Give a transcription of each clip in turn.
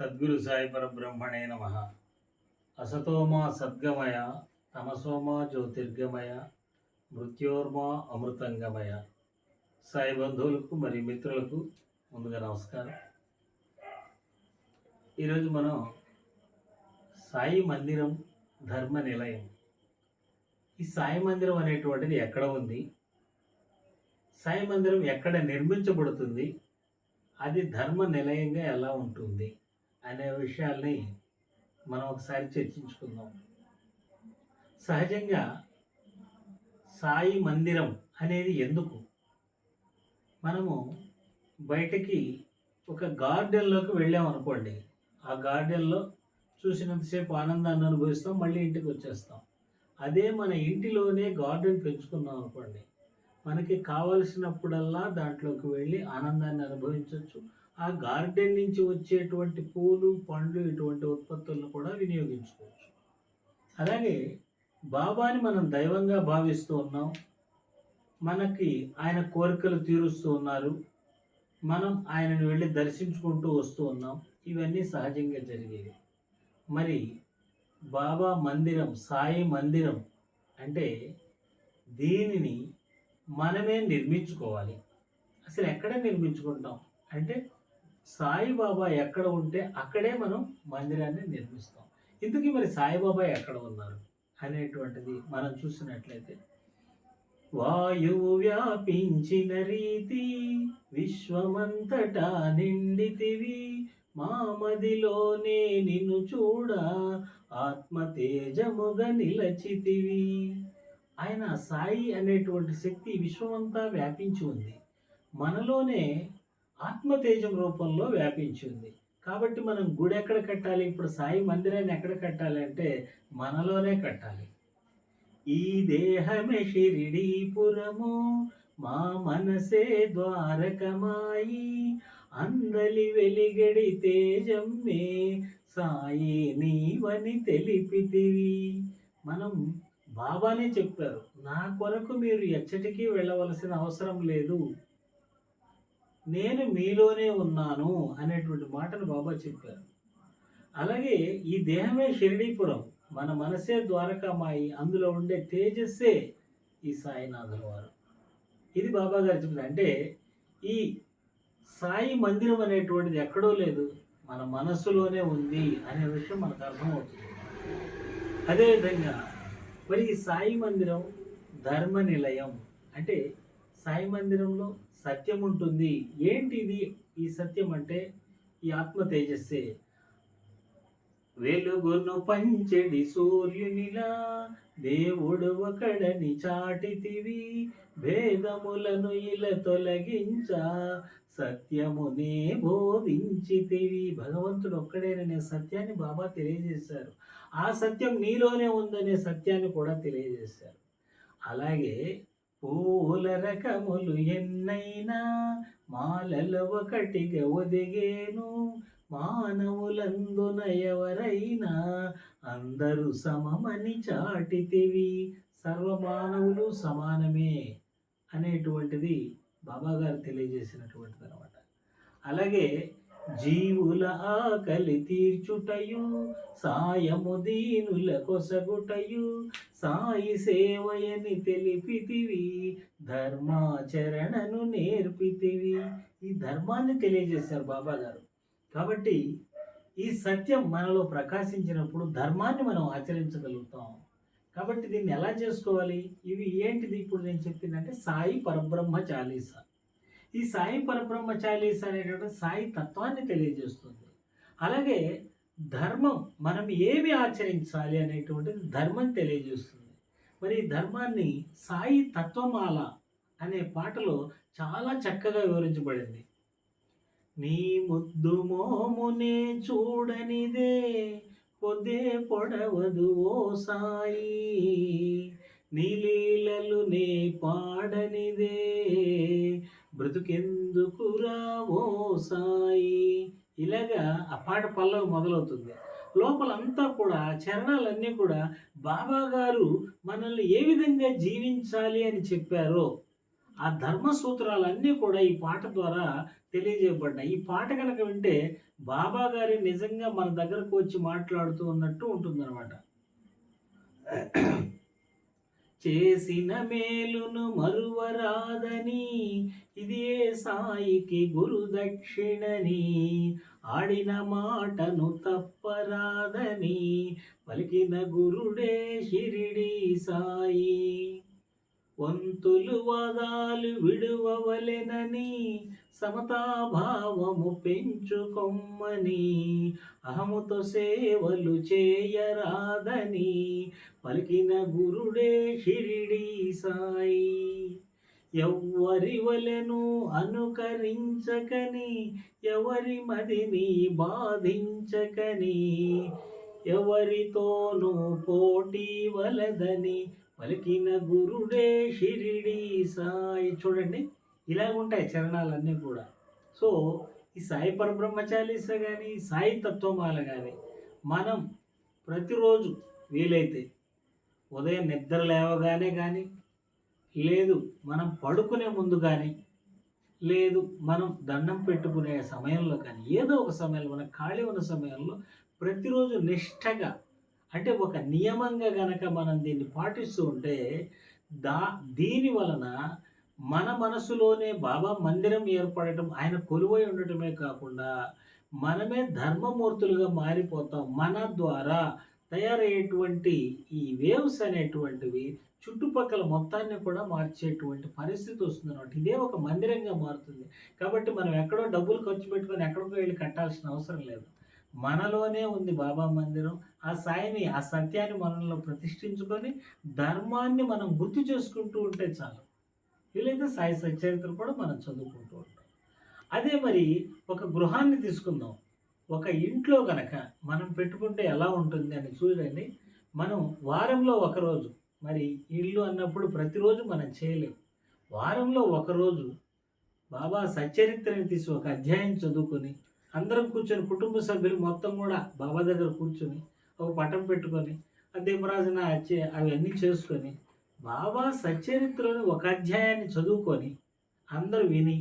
సద్గురు సాయి పరబ్రహ్మణే నమ. అసతోమా సద్గమయ తమసోమా జ్యోతిర్గమయ మృత్యోర్మా అమృతంగమయ. సాయి బంధువులకు మరియు మిత్రులకు ముందుగా నమస్కారం. ఈరోజు మనం సాయి మందిరం ధర్మ నిలయం. ఈ సాయి మందిరం అనేటువంటిది ఎక్కడ ఉంది? సాయి మందిరం ఎక్కడ నిర్మించబడుతుంది? అది ధర్మ నిలయంగా ఎలా ఉంటుంది? అనే విషయాల్ని మనం ఒకసారి చర్చించుకుందాం. సహజంగా సాయి మందిరం అనేది ఎందుకు? మనము బయటకి ఒక గార్డెన్లోకి వెళ్ళాం అనుకోండి. ఆ గార్డెన్లో చూసినంతసేపు ఆనందాన్ని అనుభవిస్తాం మళ్ళీ ఇంటికి వచ్చేస్తాం. అదే మన ఇంటిలోనే గార్డెన్ పెంచుకున్నాం అనుకోండి. మనకి కావలసినప్పుడల్లా దాంట్లోకి వెళ్ళి ఆనందాన్ని అనుభవించవచ్చు ఆ గార్డెన్ నుంచి వచ్చేటువంటి పూలు పండ్లు ఇటువంటి ఉత్పత్తులను కూడా వినియోగించుకోవచ్చు. అలాగే బాబాని మనం దైవంగా భావిస్తూ ఉన్నాం. మనకి ఆయన కోరికలు తీరుస్తూ ఉన్నారు. మనం ఆయనను వెళ్ళి దర్శించుకుంటూ వస్తూ ఉన్నాం. ఇవన్నీ సహజంగా జరిగేవి. మరి బాబా మందిరం సాయి మందిరం అంటే దీనిని మనమే నిర్మించుకోవాలి. అసలు ఎక్కడ నిర్మించుకుంటాం? అంటే సాయిబాబా ఎక్కడ ఉంటే అక్కడే మనం మందిరాన్ని నిర్మిస్తాం. ఇందుకే మరి సాయిబాబా ఎక్కడ ఉన్నారు అనేటువంటిది మనం చూసినట్లయితే వాయువు వ్యాపించిన రీతి విశ్వమంతటా నిండితివి. మామదిలోనే నిన్ను చూడ. ఆత్మతేజముగా నిలచితివి. ఆయన సాయి అనేటువంటి శక్తి విశ్వమంతా వ్యాపించి ఉంది. మనలోనే ఆత్మతేజం రూపంలో వ్యాపించింది. కాబట్టి మనం గుడి ఎక్కడ కట్టాలి? ఇప్పుడు సాయి మందిరాన్ని ఎక్కడ కట్టాలి అంటే మనలోనే కట్టాలి. ఈ దేహమే షిరిడీపురము మా మనసే ద్వారకమాయి అందలి వెలిగడి తేజమ్మే సాయి నీవని తెలిపితివి. మనం బాబానే చెప్పారు నా కొరకు మీరు ఎచ్చటికీ వెళ్ళవలసిన అవసరం లేదు. నేను మీలోనే ఉన్నాను అనేటువంటి మాటను బాబా చెప్పారు. అలాగే ఈ దేహమే షిరిడీపురం. మన మనసే ద్వారకామాయి. అందులో ఉండే తేజస్సే ఈ సాయినాథుల వారు. ఇది బాబా గారు చెప్పింది అంటే ఈ సాయి మందిరం అనేటువంటిది ఎక్కడో లేదు. మన మనస్సులోనే ఉంది అనే విషయం మనకు అర్థమవుతుంది. అదేవిధంగా మరి ఈ సాయి మందిరం ధర్మ నిలయం అంటే సాయి మందిరంలో సత్యం ఉంటుంది ఏంటిది ఈ సత్యం అంటే ఈ ఆత్మ తేజస్సే. వెలుగును పంచెడి సూర్యునిలా దేవుడు ఒకడని చాటితివి భేదములను ఇలా తొలగించ సత్యమునే బోధించితివి. భగవంతుడు ఒక్కడేననే సత్యాన్ని బాబా తెలియజేశారు. ఆ సత్యం నీలోనే ఉందనే సత్యాన్ని కూడా తెలియజేశారు. అలాగే పూల రకములు ఎన్నైనా మాలలు ఒకటిగా ఒదిగేను. మానవులందున ఎవరైనా అందరూ సమమని చాటితివి. సర్వమానవులు సమానమే అనేటువంటిది బాబా గారు తెలియజేసినటువంటిది అనమాట అలాగే జీవుల ఆకలి తీర్చుటయు సాయము దీనుల కొసగుటయు. సాయి సేవయని తెలిపితివి ధర్మాచరణను నేర్పితివి. ఈ ధర్మాన్ని తెలియజేశారు బాబా గారు కాబట్టి ఈ సత్యం మనలో ప్రకాశించినప్పుడు ధర్మాన్ని మనం ఆచరించగలుగుతాం. కాబట్టి దీన్ని ఎలా చేసుకోవాలి? ఇవి ఏంటిది? ఇప్పుడు నేను చెప్పిందంటే సాయి పరబ్రహ్మ చాలీసా. ఈ సాయి పరబ్రహ్మ చాలీస్ అనేటువంటి సాయి తత్వాన్ని తెలియజేస్తుంది. అలాగే ధర్మం మనం ఏమి ఆచరించాలి అనేటువంటిది ధర్మం తెలియజేస్తుంది. మరి ఈ ధర్మాన్ని సాయి తత్వమాల అనే పాటలో చాలా చక్కగా వివరించబడింది. నీ ముద్దు మోమునే చూడనిదే పొద్దే పొడవదు ఓ సాయి. నీలీలలు నే పాడనిదే బ్రతుకెందుకు రావో సాయి? ఇలాగా ఆ పాట పల్లవి మొదలవుతుంది. లోపలంతా కూడా చరణాలన్నీ కూడా బాబా గారు మనల్ని ఏ విధంగా జీవించాలి అని చెప్పారో ఆ ధర్మ సూత్రాలన్నీ కూడా ఈ పాట ద్వారా తెలియజేయబడ్డాయి. ఈ పాట కనుక వింటే బాబా గారి నిజంగా మన దగ్గరకు వచ్చి మాట్లాడుతూ ఉన్నట్టు ఉంటుందన్నమాట. చేసిన మేలును మరువరాదని ఇదే సాయికి గురుదక్షిణని ఆడిన మాటను తప్పరాదని పలికిన గురుడే షిరిడి సాయి. వంతులు వాదాలు విడువవలెనని సమతాభావము పెంచుకొమ్మని. అహముతో సేవలు చేయరాదని పలికిన గురుడే షిరిడి సాయి. ఎవ్వరి వలెను అనుకరించకని ఎవరి మదిని బాధించకని ఎవరితోనూ పోటీ వలదని పలికిన గురుడే షిరిడి సాయి. చూడండి ఇలాగ ఉంటాయి చరణాలన్నీ కూడా. సో ఈ సాయి పరబ్రహ్మచాలీస కానీ సాయి తత్వమాల కానీ మనం ప్రతిరోజు వీలైతే ఉదయం నిద్ర లేవగానే కానీ లేదు మనం పడుకునే ముందు కానీ లేదు మనం దండం పెట్టుకునే సమయంలో కానీ ఏదో ఒక సమయంలో మన ఖాళీ ఉన్న సమయంలో ప్రతిరోజు నిష్టగా అంటే ఒక నియమంగా గనక మనం దీన్ని పాటిస్తూ ఉంటే దా దీని వలన మన మనసులోనే బాబా మందిరం ఏర్పడటం ఆయన కొలువై ఉండటమే కాకుండా మనమే ధర్మమూర్తులుగా మారిపోతాం. మన ద్వారా తయారయ్యేటువంటి ఈ వేవ్స్ అనేటువంటివి చుట్టుపక్కల మొత్తాన్ని కూడా మార్చేటువంటి పరిస్థితి వస్తుంది అనమాట ఇదే ఒక మందిరంగా మారుతుంది. కాబట్టి మనం ఎక్కడో డబ్బులు ఖర్చు పెట్టుకొని ఎక్కడికో వెళ్ళి కట్టాల్సిన అవసరం లేదు. మనలోనే ఉంది బాబా మందిరం. ఆ సాయిని ఆ సత్యాన్ని మనలో ప్రతిష్ఠించుకొని ధర్మాన్ని మనం గుర్తు చేసుకుంటూ ఉంటే చాలు. వీలైతే సాయి సచరిత్ర కూడా మనం చదువుకుంటూ ఉంటాం. అదే మరి ఒక గృహాన్ని తీసుకుందాం. ఒక ఇంట్లో కనుక మనం పెట్టుకుంటే ఎలా ఉంటుంది అని చూడండి. మనం వారంలో ఒకరోజు మరి ఇల్లు అన్నప్పుడు ప్రతిరోజు మనం చేయలేం. వారంలో ఒకరోజు బాబా సచ్చరిత్రని తీసి ఒక అధ్యాయం చదువుకొని అందరం కూర్చొని కుటుంబ సభ్యులు మొత్తం కూడా బాబా దగ్గర కూర్చొని ఒక పటం పెట్టుకొని దీపరాజున దీపరాజన అవన్నీ చేసుకొని బాబా సచ్చరిత్రని ఒక అధ్యాయాన్ని చదువుకొని అందరూ విని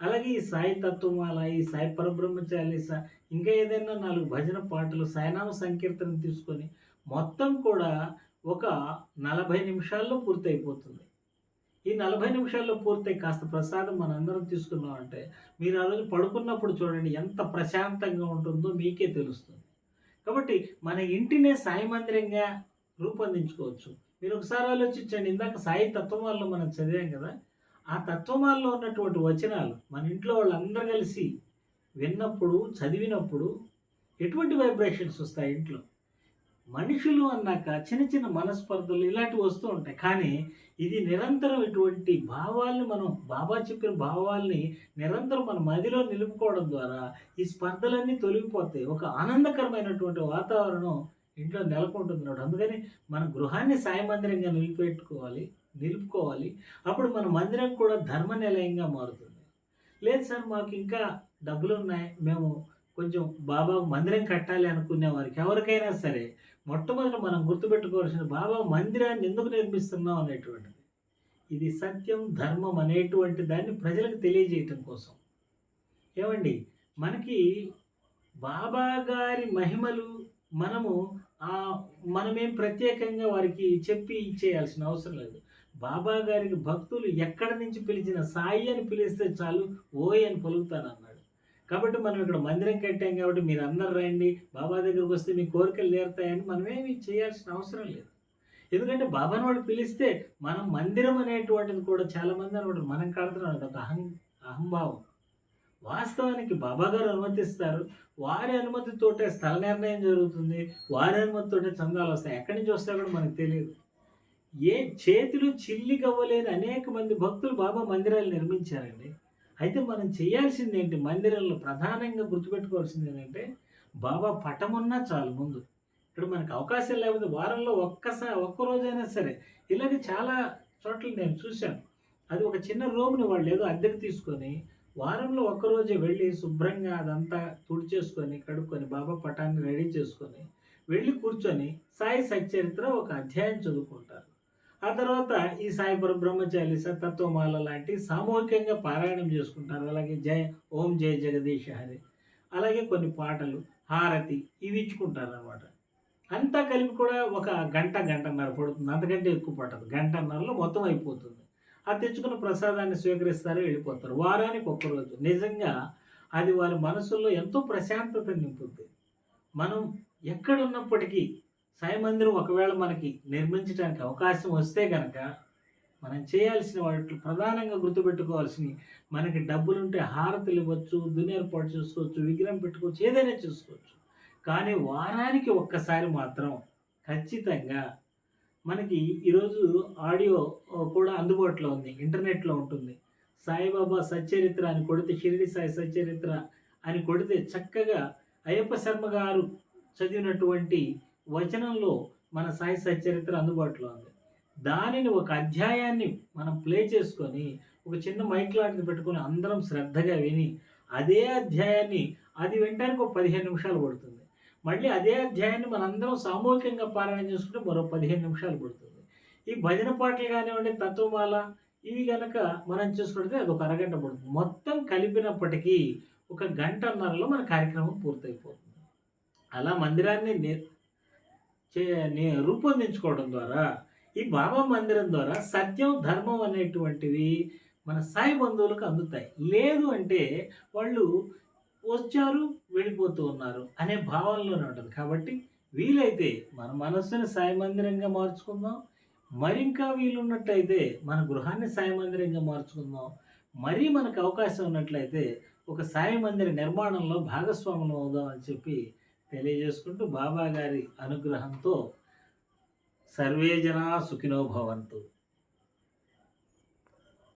అలాగే ఈ సాయి తత్వమాల ఈ సాయి పరబ్రహ్మచారి ఇంకా ఏదైనా నాలుగు భజన పాటలు సాయినామ సంకీర్తన తీసుకొని మొత్తం కూడా ఒక నలభై నిమిషాల్లో పూర్తయిపోతుంది. ఈ నలభై నిమిషాల్లో పూర్తయి కాస్త ప్రసాదం మనందరం తీసుకున్నామంటే మీరు ఆ రోజు పడుకున్నప్పుడు చూడండి ఎంత ప్రశాంతంగా ఉంటుందో మీకే తెలుస్తుంది. కాబట్టి మన ఇంటినే సాయి మందిరంగా రూపొందించుకోవచ్చు. మీరు ఒకసారి ఆలోచించండి ఇందాక సాయి తత్వమాల్లో మనం చదివాం కదా ఆ తత్వమాల్లో ఉన్నటువంటి వచనాలు మన ఇంట్లో వాళ్ళందరూ కలిసి విన్నప్పుడు చదివినప్పుడు ఎటువంటి వైబ్రేషన్స్ వస్తాయి ఇంట్లో? మనుషులు అన్నాక చిన్న చిన్న మనస్పర్ధలు ఇలాంటివి వస్తూ ఉంటాయి. కానీ ఇది నిరంతరం ఇటువంటి భావాల్ని మనం బాబా చెప్పిన భావాల్ని నిరంతరం మన మదిలో నిలుపుకోవడం ద్వారా ఈ స్పర్ధలన్నీ తొలగిపోతాయి. ఒక ఆనందకరమైనటువంటి వాతావరణం ఇంట్లో నెలకొంటుంది అందుకని మన గృహాన్ని సాయమందిరంగా నిలిపెట్టుకోవాలి నిలుపుకోవాలి. అప్పుడు మన మందిరం కూడా ధర్మ నిలయంగా మారుతుంది. లేదు సార్ మాకు ఇంకా డబ్బులు ఉన్నాయి. మేము కొంచెం బాబా మందిరం కట్టాలి అనుకునే వారికి ఎవరికైనా సరే మొట్టమొదట మనం గుర్తుపెట్టుకోవాల్సిన బాబా మందిరాన్ని ఎందుకు నిర్మిస్తున్నాం అనేటువంటిది. ఇది సత్యం ధర్మం అనేటువంటి దాన్ని ప్రజలకు తెలియజేయటం కోసం. ఏమండి? మనకి బాబా గారి మహిమలు మనము ఆ మనమేం ప్రత్యేకంగా వారికి చెప్పి ఇచ్చేయాల్సిన అవసరం లేదు. బాబా గారికి భక్తులు ఎక్కడి నుంచి పిలిచిన సాయి అని పిలిస్తే చాలు ఓయ్ అని పలుకుతానన్నాడు. కాబట్టి మనం ఇక్కడ మందిరం కట్టాం కాబట్టి మీరు అందరు రండి బాబా దగ్గరకు వస్తే మీ కోరికలు తీరుతాయని మనమేమి చేయాల్సిన అవసరం లేదు. ఎందుకంటే బాబాని వాడు పిలిస్తే మనం మందిరం అనేటువంటిది కూడా చాలామంది అనమాట మనం కడుతున్నాం అది ఒక అహం అహంభావం. వాస్తవానికి బాబా గారు అనుమతిస్తారు. వారి అనుమతితోటే స్థల నిర్ణయం జరుగుతుంది. వారి అనుమతితోటే చందాలు వస్తాయి. ఎక్కడి నుంచి వస్తాయో కూడా మనకు తెలియదు. ఏ చేతులు చిల్లిగవ్వలేని అనేక మంది భక్తులు బాబా మందిరాలు నిర్మించారండి. అయితే మనం చేయాల్సింది ఏంటి? మందిరంలో ప్రధానంగా గుర్తుపెట్టుకోవాల్సింది ఏంటంటే బాబా పటం ఉన్నా చాలు ముందు. ఇక్కడ మనకు అవకాశం లేకపోతే వారంలో ఒక్కసారి ఒక్కరోజైనా సరే ఇలాగ చాలా చోట్ల నేను చూశాను. అది ఒక చిన్న రూమ్ని వాళ్ళు ఏదో అద్దెకు తీసుకొని వారంలో ఒక్కరోజే వెళ్ళి శుభ్రంగా అదంతా తుడిచేసుకొని కడుక్కొని బాబా పటాన్ని రెడీ చేసుకొని వెళ్ళి కూర్చొని సాయి సచ్చరిత్ర ఒక అధ్యాయం చదువుకుంటారు. ఆ తర్వాత ఈ సాయి బ్రహ్మచారి తత్వమాల లాంటి సామూహికంగా పారాయణం చేసుకుంటారు. అలాగే జయ ఓం జయ జగదీశ హరి. అలాగే కొన్ని పాటలు హారతి ఇవి ఇచ్చుకుంటారు అనమాట అంతా కలిపి కూడా ఒక గంట గంటన్నర పడుతుంది. అంతకంటే ఎక్కువ పట్టదు. గంటన్నరలో మొత్తం అయిపోతుంది. అది తెచ్చుకున్న ప్రసాదాన్ని స్వీకరిస్తారు వెళ్ళిపోతారు. వారానికి ఒక్కరోజు నిజంగా అది వారి మనసుల్లో ఎంతో ప్రశాంతత నింపుద్ది. మనం ఎక్కడున్నప్పటికీ సాయి మందిరం ఒకవేళ మనకి నిర్మించడానికి అవకాశం వస్తే కనుక మనం చేయాల్సిన వాటి ప్రధానంగా గుర్తుపెట్టుకోవాల్సినవి మనకి డబ్బులుంటే హారతులు ఇవ్వచ్చు దుని ఏర్పాటు చేసుకోవచ్చు విగ్రహం పెట్టుకోవచ్చు ఏదైనా చేసుకోవచ్చు. కానీ వారానికి ఒక్కసారి మాత్రం ఖచ్చితంగా మనకి ఈరోజు ఆడియో కూడా అందుబాటులో ఉంది ఇంటర్నెట్లో ఉంటుంది. సాయిబాబా సచ్చరిత్ర అని కొడితే షిరిడి సాయి సచ్చరిత్ర అని కొడితే చక్కగా అయ్యప్ప శర్మ గారు చదివినటువంటి వచనంలో మన సాయి సచ్చరిత్ర అందుబాటులో ఉంది. దానిని ఒక అధ్యాయాన్ని మనం ప్లే చేసుకొని ఒక చిన్న మైక్ లాంటిది పెట్టుకొని అందరం శ్రద్ధగా విని అదే అధ్యాయాన్ని అది వినడానికి ఒక పదిహేను నిమిషాలు పడుతుంది. మళ్ళీ అదే అధ్యాయాన్ని మనందరం సామూహికంగా పారాయణ చేసుకుంటే మరో పదిహేను నిమిషాలు పడుతుంది. ఈ భజన పాటలు కానివ్వండి తత్వమాల ఇవి కనుక మనం చూసుకుంటే అది ఒక అరగంట పడుతుంది. మొత్తం కలిపినప్పటికీ ఒక గంటన్నరలో మన కార్యక్రమం పూర్తయిపోతుంది. అలా మందిరాన్ని చే- రూపొందించుకోవడం ద్వారా ఈ బాబా మందిరం ద్వారా సత్యం ధర్మం అనేటువంటివి మన సాయి బంధువులకు అందుతాయి. లేదు అంటే వాళ్ళు వచ్చారు వెళ్ళిపోతూ ఉన్నారు అనే భావనలోనే ఉంటుంది. కాబట్టి వీలైతే మన మనస్సుని సాయి మందిరంగా మార్చుకుందాం. మరింకా వీలున్నట్టయితే మన గృహాన్ని సాయి మందిరంగా మార్చుకుందాం. మరీ మనకు అవకాశం ఉన్నట్లయితే ఒక సాయి మందిర నిర్మాణంలో భాగస్వాములు అవుదాం అని చెప్పి తెలియజేసుకుంటూ బాబా గారి అనుగ్రహంతో సర్వే జనా సుఖినో భవంతు.